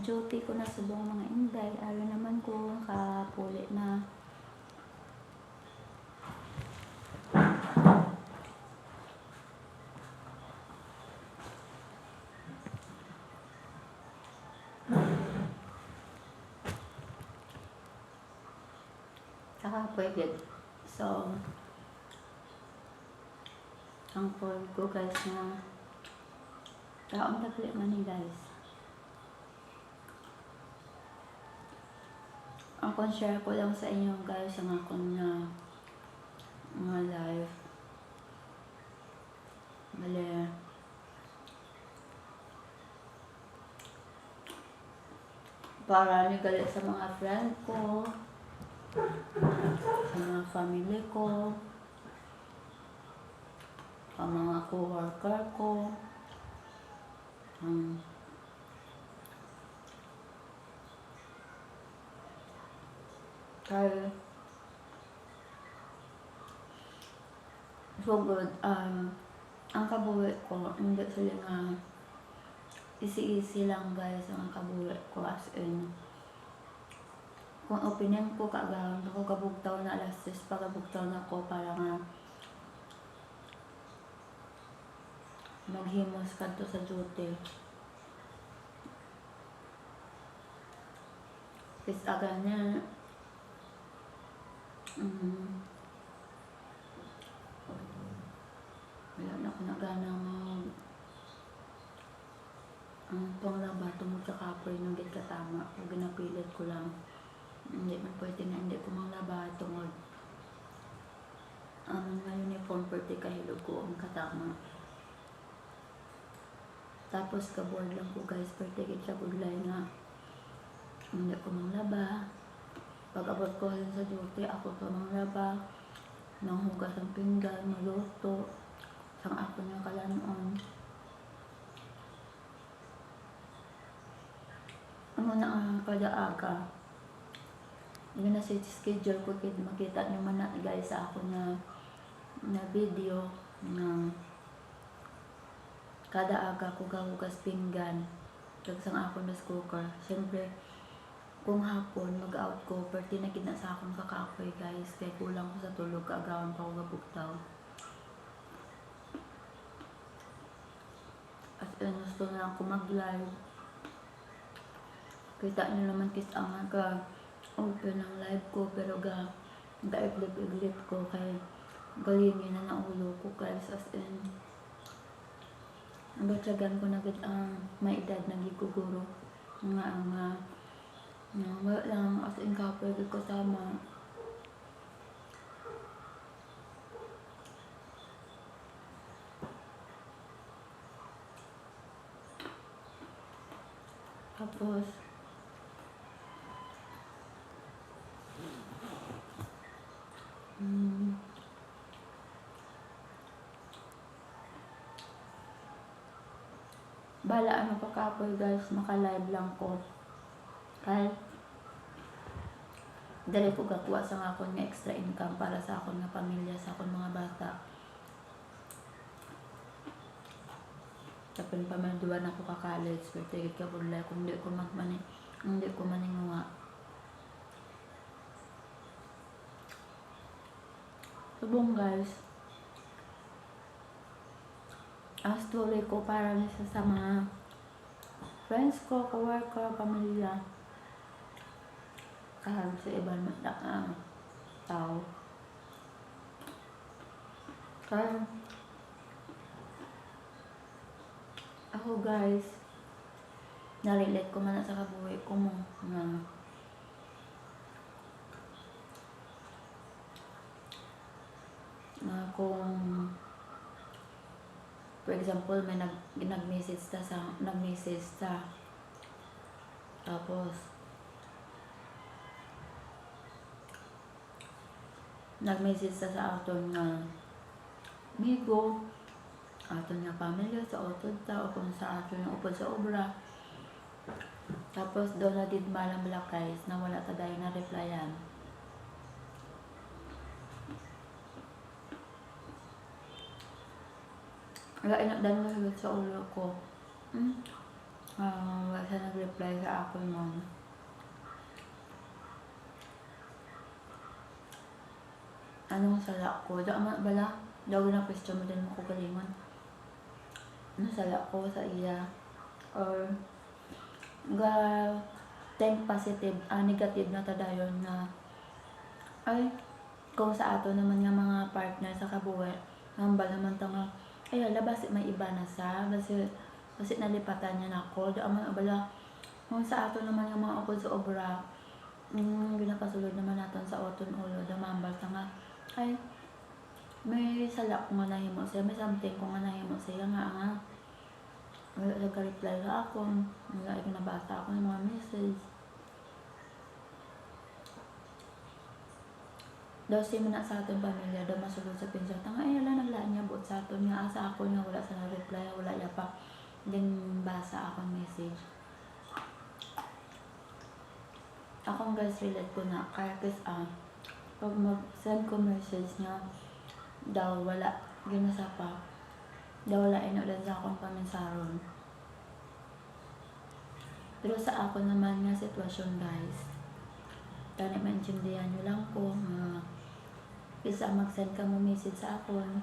duty ko na subong mga inday. Araw naman ko kapuli na. Saka pwede. So, ang point ko guys na taong tagli man ni guys. Ang share ko lang sa inyo guys ang akong na mga live. Mali. Para nigalit sa mga friend ko, sa mga family ko, sa mga co-worker ko, um, kaya so good. Um, ang kabuhi ko hindi sila nga easy-easy lang guys ang kabuhi ko as in kung opinion ko kagawin ako kabugtaw na alas 6 pagabugtaw na ko para nga maghimos kadto sa duty. Tapos aga niya mm, wala na ako nagana mag ang panglaba tungkol sa kapoy nung git katama o ginapilit ko lang hindi man pwede na hindi ko manglaba tungkol ang mga uniform pwede kahilog ko ang katama. Tapos kaboard lang ko guys pwede git sa gulay nga. Hindi ko manglaba pag abot ko sa duty ako pa manglaba nang hugas ang pinggan maluto sang ako niya kalanon ano na ang kada aga yun na sa schedule ko kid makita niyo man na guys sa ako na na video na kada aga ko gahugas pinggan tagsang ako na cooker syempre kung hapon mag-out ko. Perti na gid na sa akong kakapoy guys. Kay kulang ko sa tulog kaagawan pa ko gabugtaw. At ano gusto na ako mag-live. Kita nyo naman kis ang ka open ang live ko pero ga ga iglip ko. Kay galingin na naulo ko guys. As in ang batyagan ko na gid ang may edad na giguguro. Nga ang nga nga wala lang as in gid ko sama tapos Mm. Bala ano pa kapoy guys, maka-live lang ko. Kahit dali ko gakuha sa akon nga extra income para sa akon nga pamilya, sa akon mga bata. Tapos pa man duwan ako ka college, pero tigit ka bulay kung di ko magmani, kung di ko maninguha. Subong guys. Ang story ko para sa mga friends ko, coworker, pamilya. Kahit sa ibang mata uh, tao. Kaya ako guys, narelate ko man sa kabuhay ko mo na na kung for example may nag nag-message ta sa nag-message ta tapos nag-message ta sa aton nga amigo aton nga pamilya sa utod ta o kung sa aton nga upod sa obra tapos doon na did malang black guys na wala ta dahil na replyan Wala inak dami na higit sa ulo ko. Hmm? Ah, wala siya nag-reply sa akin nun. Anong sala ko? Da man bala, daw na question mo din mo ko galingon. Ano sala ko sa iya? Or ga think positive, ah, negative na tadayon na ay kung sa ato naman nga mga partner sa kabuhi, hambal naman ta nga ay hala basi may iba na sa basi basi nalipatan niya na ako. Da man bala kung sa ato naman nga mga upod sa obra, mm, ginakasulod naman natin sa oton ulo, damambal ta nga ay may sala ko nga nahimo siya, may something ko nga nahimo siya nga nga wala nagka-reply sa ako, wala ay nabasa ako ng mga message. Daw siya na sa aton pamilya, daw masulod sa pinsya. Tanga, ay, wala naglaan niya buot sa aton nga. Asa ako nga, wala sa na-reply, wala niya pa. Din basa akong message. Akong guys, relate ko na. Kaya kasi, ah, pag mag-send ko message niya, daw wala, ginasa pa. Daw wala inulan sa akong paminsaron. Pero sa ako naman nga sitwasyon guys, tani maintindihan nyo lang ko nga isa mag-send ka mo message sa akon.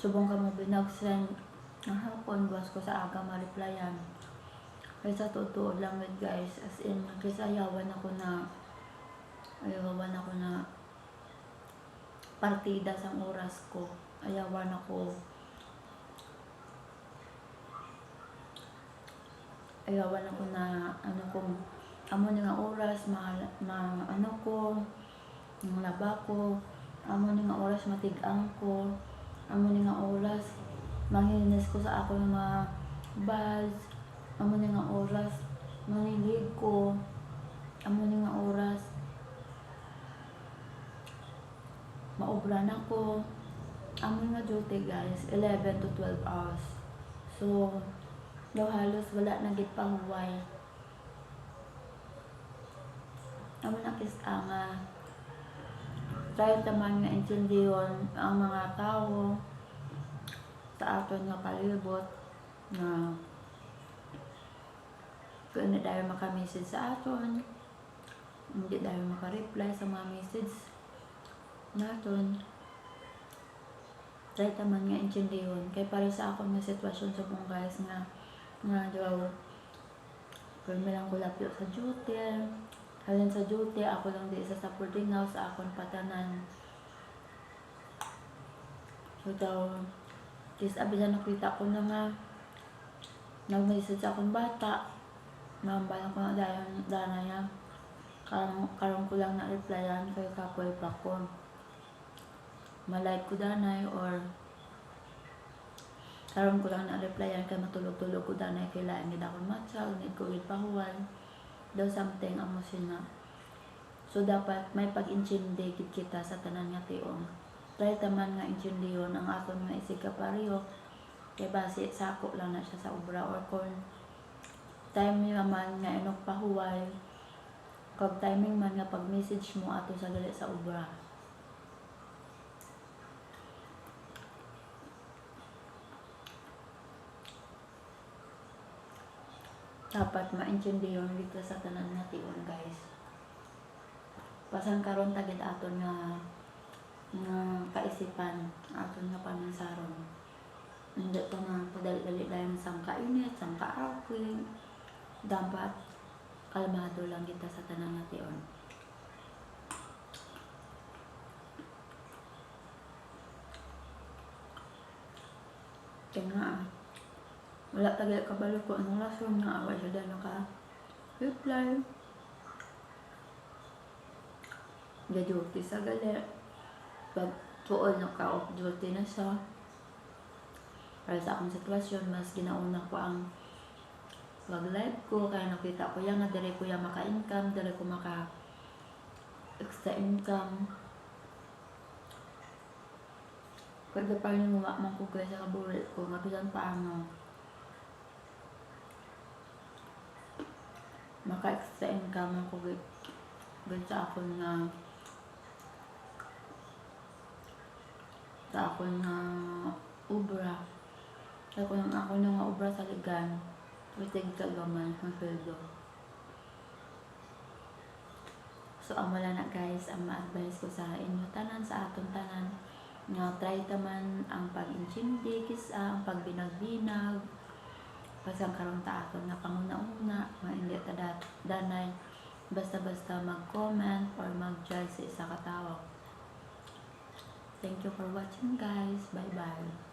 Subong ka mo binag-send ng hapon, buwas ko sa aga ma-replyan. Kaya sa totoo lang with guys, as in, kasi ayawan ako na, ayawan ako na partida sa oras ko. Ayawan ako ayawan ako na ano kung amo nga oras ma, ma ano ko ng laba ko amo nga oras matigang ko amo nga oras manghilinis ko sa ako ng mga buzz amo ni nga oras. Manilig ko. Amo ni nga oras. Maobra na ko amo nga duty guys. 11 to 12 hours. So daw halos wala na gid pahuway amo na kis nga dahil naman nga intindihon ang mga tao sa aton nga palibot na kung hindi dahil makamessage sa aton hindi dahil makareply sa mga message naton dahil naman nga intindihon kay para sa akong nga sitwasyon sa mong guys nga nga daw may lang kulapyo sa duty halin sa duty ako lang di sa boarding house akong patanan. So daw kis abila nakita ko na nga nag-message sa akong bata mambalang ko na dahil dana niya. Karong, karong ko lang na-replyan kay kapoy pa ko malike ko danay or karon ko lang na-replyan kay matulog-tulog ko danay kailangan gid akong matcha need ko gid pahuwan daw something amo sina. So dapat may pag-intindi gid kita sa tanan nga tiong. Dahil taman nga intindihon ang aton nga isig kapareho kay base sako lang na siya sa obra or kung time naman nga inok pahuway kag timing man nga pag message mo ato sa gali sa obra dapat maintindihan dito sa tanan nga tiyon guys. Pasan karon tagid aton nga nga kaisipan aton nga pamansaron hindi pa nga padali-dali lang sang kainit sang kaawin dapat kalmado lang kita sa tanan nga tiyon kaya nga ah, wala tagal kabalo ko anong rason nga away siya dahil naka reply. Ga-duty sa gali. Pag tuol naka-off duty na siya. Para sa akong sitwasyon mas ginauna ko ang pag live ko kaya nakita ko yan nga dire ko yan maka-income dire ko maka extra income. Pwede pa rin umakman ko kaya sa kabulit ko mabilang paano maka-extra income ako gid sa akon nga sa akon nga ubra. Kaya kung ako nang obra sa ligan, Witig ka gaman ang sweldo. So, ang wala na guys, ang ma-advise ko sa inyo, tanan sa aton tanan, nga try taman ang pag-intindi, kisa, ang pagbinag-binag, pasang karon ta aton nga panguna-una, nga hindi ta danay, basta-basta mag-comment or mag-judge sa isa ka tao. Thank you for watching guys. Bye-bye.